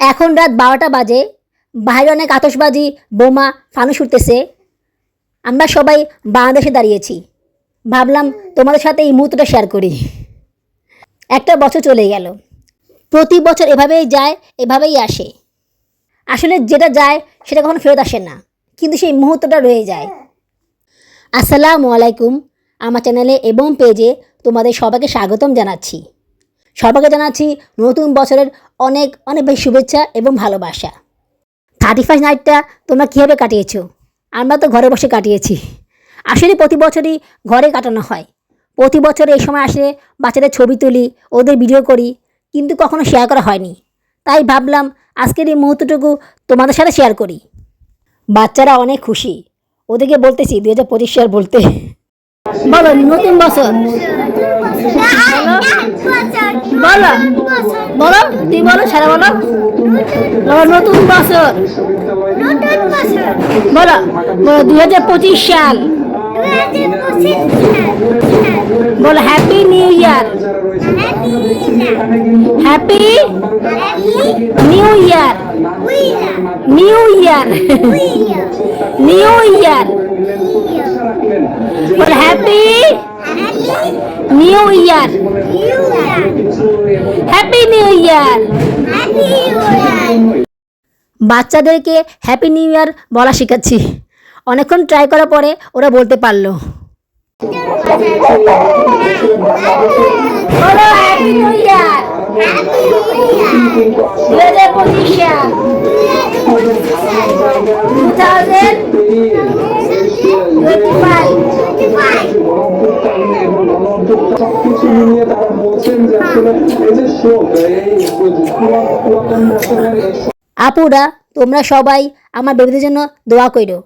এখন রাত বারোটা বাজে। বাইরে অনেক আতশবাজি, বোমা, ফানুস উঠতেছে। আমরা সবাই বাংলাদেশে দাঁড়িয়েছি। ভাবলাম তোমাদের সাথে এই মুহূর্তটা শেয়ার করি। একটা বছর চলে গেল। প্রতি বছর এভাবেই যায়, এভাবেই আসে। আসলে যেটা যায়, সেটা কখনো ফেরত আসে না। কিন্তু সেই মুহূর্তটা রয়ে যায়। আসসালামু আলাইকুম। আমার চ্যানেলে এবং পেজে তোমাদের সবাইকে স্বাগতম জানাচ্ছি। সবাইকে জানাচ্ছি নতুন বছরের অনেক অনেক বেশি শুভেচ্ছা এবং ভালোবাসা। থার্টি ফার্স্ট নাইটটা তোমরা কীভাবে কাটিয়েছো? আমরা তো ঘরে বসে কাটিয়েছি। আসলে প্রতি বছরই ঘরে কাটানো হয়। প্রতি বছর এই সময় আসলে বাচ্চাদের ছবি তুলি, ওদের ভিডিও করি, কিন্তু কখনো শেয়ার করা হয়নি। তাই ভাবলাম আজকের এই মুহূর্তটুকু তোমাদের সাথে শেয়ার করি। বাচ্চারা অনেক খুশি। ওদেরকে বলতেছি দু হাজার পঁচিশ সাল বলতে। বলো নতুন বছর। বলো বলো তুই বলো সারা বলো। বলো নতুন বছর। বলো বলো দুই হাজার পঁচিশ সাল বলো happy new year. Happy new year new year new year বলো happy new year happy new year বাচ্চাদেরকে হ্যাপি নিউ ইয়ার বলা শেখাচ্ছি। অনেকক্ষণ ট্রাই করার পরে ওরা বলতে পারল। হ্যাপি নিউ ইয়ার দু হাজার পঁচিশ আপুরা, তোমরা সবাই আমার বেবিদের জন্য দোয়া করো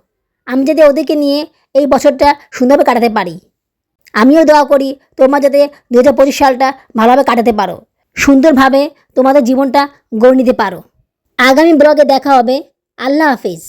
আমি যাতে ওদেরকে নিয়ে এই বছরটা সুন্দরভাবে কাটাতে পারি। আমিও দোয়া করি তোমরা যাতে দু হাজার পঁচিশ সালটা ভালোভাবে কাটাতে পারো। সুন্দরভাবে তোমাদের জীবনটা গড়ে নিতে পারো। আগামী ব্লগে দেখা হবে। আল্লাহ হাফিজ।